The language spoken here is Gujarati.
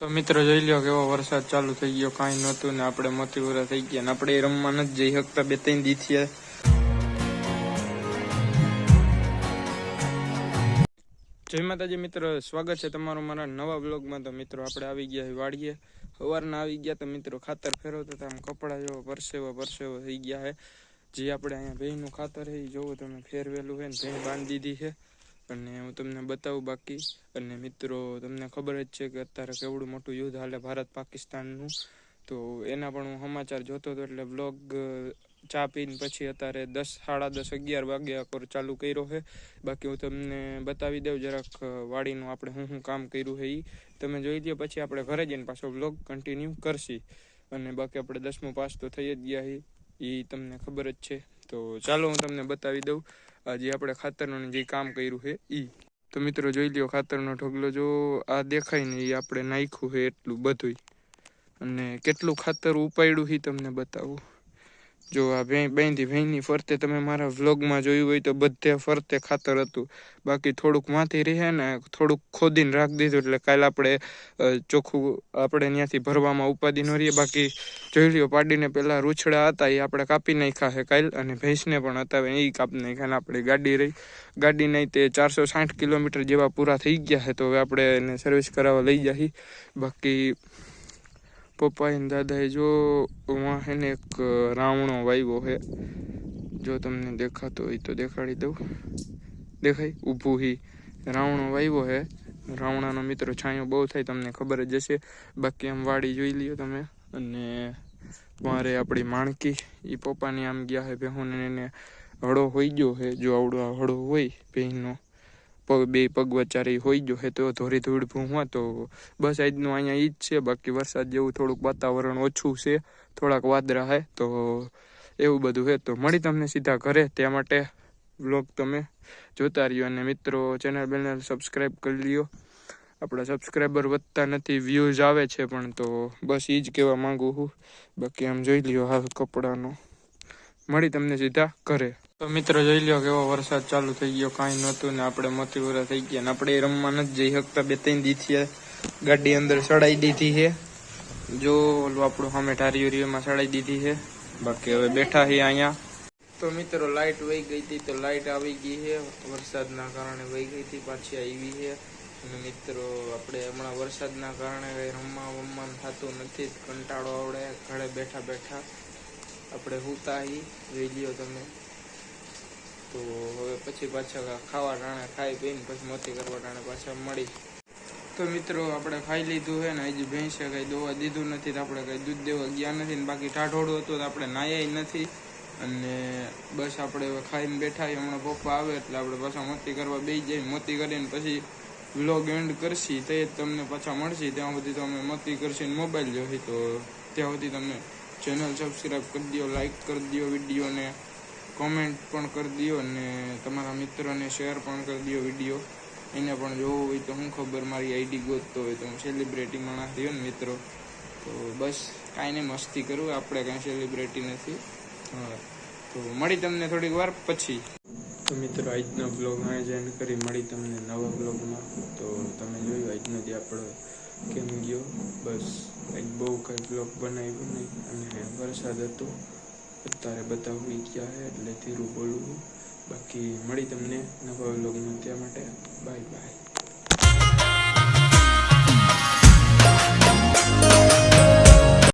તો મિત્રો જોઈ લ્યો કેવો વરસાદ ચાલુ થઈ ગયો, કાંઈ નહોતું ને આપણે મોતીપુરા થઈ ગયા ને આપણે રમવા નથી જઈ શકતા, બે ત્રણ દી થયા જય માતાજી મિત્રો, સ્વાગત છે તમારું મારા નવા બ્લોગમાં તો મિત્રો આપણે આવી ગયા વાડીએ. સવારના આવી ગયા તો મિત્રો ખાતર ફેરવતા હતા, આમ કપડા જેવો પરસેવો પરસેવો થઈ ગયા છે. જે આપણે અહીંયા ભેંનું ખાતર છે, એ જોવો તમે, ફેરવેલું છે ને ભેં બાંધી દીધી છે. અને હું તમને બતાવું બાકી. અને મિત્રો, તમને ખબર જ છે કે અત્યારે કેવડું મોટું યુદ્ધ હાલે ભારત પાકિસ્તાનનું. તો એના પણ હું સમાચાર જોતો હતો એટલે બ્લોગ ચા પીને પછી અત્યારે દસ, સાડા દસ, અગિયાર વાગ્યા પર ચાલુ કર્યો છે. બાકી હું તમને બતાવી દઉં જરાક વાડીનું આપણે હું શું કામ કર્યું છે એ તમે જોઈ લો પછી આપણે ઘરે જઈને પાછો બ્લોગ કન્ટિન્યુ કરશી. અને બાકી આપણે દસમું પાસ તો થઈ જ ગયા છીએ એ તમને ખબર જ છે. તો ચાલો હું તમને બતાવી દઉં. આજે આપણે ખાતરનું જે કામ કર્યું છે એ તો મિત્રો જોઈ લ્યો, ખાતરનો ઢગલો જો આ દેખાય ને એ આપણે નાખ્યું છે એટલું બધું અને કેટલું ખાતર ઉપાડ્યું એ તમને બતાવું. જો આ બાંધી ભેંની ફરતે તમે મારા વ્લોગમાં જોયું હોય તો બધે ફરતે ખાતર હતું. બાકી થોડુંક માથી રહે ને થોડુંક ખોદીને રાખી દીધું એટલે કાલે આપણે ચોખ્ખું આપણે ત્યાંથી ભરવામાં ઉપાધિ ન રહીએ. બાકી જોઈ લ્યો, પાડીને પહેલાં રૂછડા હતા એ આપણે કાપી નાખ્યા છે કાલ અને ભેંસને પણ હતા એ કાપી નાખ્યા ને આપણી ગાડી રહી. ગાડી નહીં તે ચારસો સાઠ કિલોમીટર જેવા પૂરા થઈ ગયા છે તો હવે આપણે એને સર્વિસ કરાવવા લઈ જઈએ બાકી પપ્પા ને દાદાએ જો વાહને એક રાવણો વાવ્યો છે જો તમને દેખાતો હોય તો દેખાડી દઉં. દેખાય? ઊભું હી. રાવણો વાવ્યો છે રાવણાનો મિત્રો છાંયો બહુ થાય, તમને ખબર જ હશે. બાકી આમ વાડી જોઈ લ્યો તમે. અને મારે આપણી માણકી એ પપ્પાની આમ ગયા છે ભેહુને એને હળો હોઈ ગયો છે જો આવડો હળો હોય ભેંનો. પગ બે પગ વચારે હોઈ ગયો. છે તો ધોરી ધૂળ ભૂંવા તો બસ આજનું અહીંયા ઈ જ છે. બાકી વરસાદ જેવું થોડુંક વાતાવરણ ઓછું છે. થોડાક વાદળા હે તો એવું બધું છે તો મળી તમને સીધા ઘરે. ત્યાં માટે વ્લોગ તમે જોતા રહ્યો અને મિત્રો, ચેનલ બેનલ સબસ્ક્રાઈબ કરી લ્યો. આપણા સબસ્ક્રાઈબર વધતા નથી વ્યૂઝ આવે છે પણ તો બસ એ જ કહેવા માંગુ છું બાકી આમ જોઈ લ્યો હાલ કપડાનો. મળી તમને સીધા ઘરે. તો મિત્રો જોઈ લ્યો કેવો વરસાદ ચાલુ થઈ ગયો, કાંઈ નહોતું ને આપણે મોતીપુરા થઈ ગયા ને આપણે રમવા નથી જઈ શકતા. બે ત્રણ દીથી ગાડી અંદર ચડાઈ દીધી છે. જો ઓલું આપણું સામે ટારીઓરીમાં ચડાઈ દીધી છે. બાકી હવે બેઠા છીએ અહીંયા. તો મિત્રો લાઈટ વહી ગઈ હતી તો લાઇટ આવી ગઈ છે. વરસાદના કારણે વહી ગઈ હતી, પાછી આવી છે. અને મિત્રો આપણે હમણાં વરસાદના કારણે કંઈ રમવા વમવાનું થતું નથી. કંટાળો આવડે, ઘરે બેઠા બેઠા. આપણે હુતા હી. જોઈ લ્યો તમે. તો હવે પછી પાછા ખાવા ટાણે ખાઈ પીને પછી મોતી કરવા ટાણે પાછા મળી. તો મિત્રો, આપણે ખાઈ લીધું છે ને, હજી ભેંસે કંઈ દોવા દીધું નથી તો આપણે કંઈ દૂધ દેવા ગયા નથી ને, બાકી ટાઢોળું હતું તો આપણે નાયા નથી. અને બસ આપણે હવે ખાઈને બેઠા. હમણાં પપ્પા આવે એટલે આપણે પાછા મોતી કરવા બેસી જઈએ. મોતી કરીને પછી વ્લોગ એન્ડ કરશી, તે તમને પાછા મળશે. ત્યાં સુધી તો અમે મોતી કરશી મોબાઈલ જોશી. તો ત્યાં સુધી તમે ચેનલ સબસ્ક્રાઈબ કરી દો લાઈક કરી દો વિડીયોને કોમેન્ટ પણ કરી દો અને તમારા મિત્રોને શેર પણ કરી દો વીડિયો એને પણ જોવો હોય તો હું ખબર, મારી આઈડી ગોતતો હોય તો હું સેલિબ્રિટી માણસ થયો ને મિત્રો. તો બસ, કાંઈ નહીં, મસ્તી કરું. આપણે કાંઈ સેલિબ્રિટી નથી. હા, તો મળી તમને થોડીક વાર પછી. તો મિત્રો, આજનો બ્લોગ અહીં જ કરી મળી તમને નવા બ્લોગમાં તો તમે જોયું, આજનો જે આપણો કેમ ગયો. બસ આજ બહુ કંઈ બ્લોગ બનાવ્યો નહીં અને વરસાદ હતો. અત્યારે બતાવવી ગયા છે એટલે ધીરું બોલવું બાકી મળી તમને નવા વ્લોગમાં. ત્યાં માટે બાય બાય.